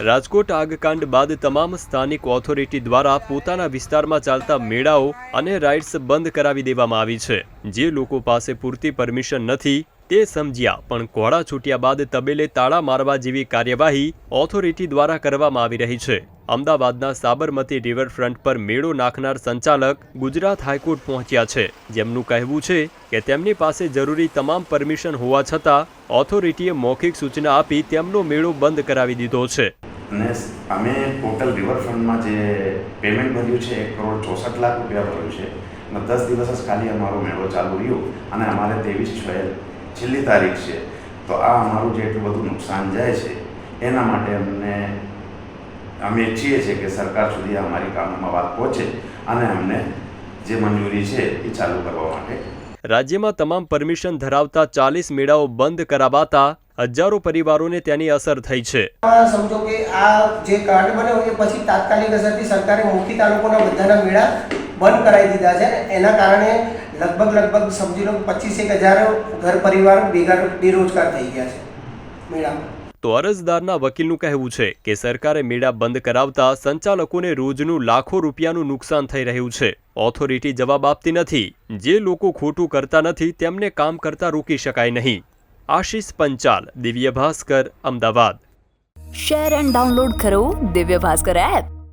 રાજકોટ આગકાંડ બાદ તમામ સ્થાનિક ઓથોરિટી દ્વારા પોતાના વિસ્તારમાં ચાલતા મેળાઓ અને રાઇડ્સ બંધ કરાવી દેવામાં આવી છે. જે લોકો પાસે પૂરતી પરમિશન નથી, તે સમજ્યા, પણ કોળા છૂટ્યા બાદ તબેલે તાળા મારવા જેવી કાર્યવાહી ઓથોરિટી દ્વારા કરવામાં આવી રહી છે. અમદાવાદના સાબરમતી રિવરફ્રન્ટ પર મેળો નાખનાર સંચાલક ગુજરાત હાઈકોર્ટ પહોંચ્યા છે. જેમનું કહેવું છે કે તેમની પાસે જરૂરી તમામ પરમિશન હોવા છતાં ઓથોરિટીએ મૌખિક સૂચના આપી તેમનો મેળો બંધ કરાવી દીધો છે. અને અમે ટોટલ રિવરફ્રન્ટમાં જે પેમેન્ટ ભર્યું છે, એક કરોડ ચોસઠ લાખ રૂપિયા ભર્યું છે. અને દસ દિવસ જ ખાલી અમારો મેળો ચાલુ રહ્યો અને અમારે ત્રેવીસ છ છેલ્લી તારીખ છે. તો આ અમારું જે એટલું બધું નુકસાન જાય છે, એના માટે અમને, અમે ઈચ્છીએ છીએ કે સરકાર સુધી અમારી કામમાં વાત પહોંચે અને અમને જે મંજૂરી છે એ ચાલુ કરવા માટે. રાજ્યમાં તમામ પરમિશન ધરાવતા ચાલીસ મેળાઓ બંધ કરાવાતા હજારો પરિવારોને તેની અસર થઈ છે. સમજો કે આ જે કાર્ડ બન્યો એ પછી તાત્કાલિક અસરથી સરકારે મુખી તાલુકોના બધાના મેળા બંધ કરાવી દીધા છે એના કારણે લગભગ લગભગ સમજી લો પચીસ એક હજાર ઘર પરિવાર બેકાર બેરોજગાર થઈ ગયા છે મેળામાં. તો અરજદારના વકીલનું કહેવું છે કે સરકારે મેળા બંધ કરાવતા સંચાલકોને રોજનું લાખો રૂપિયાનું નુકસાન થઈ રહ્યું છે. ઓથોરિટી જવાબ આપતી નથી. જે લોકો ખોટું કરતા નથી તેમને કામ કરતા રોકી શકાય નહીં. Ashish Panchal Divya Bhaskar Ahmedabad share and download કરો દિવ્ય ભાસ્કર એપ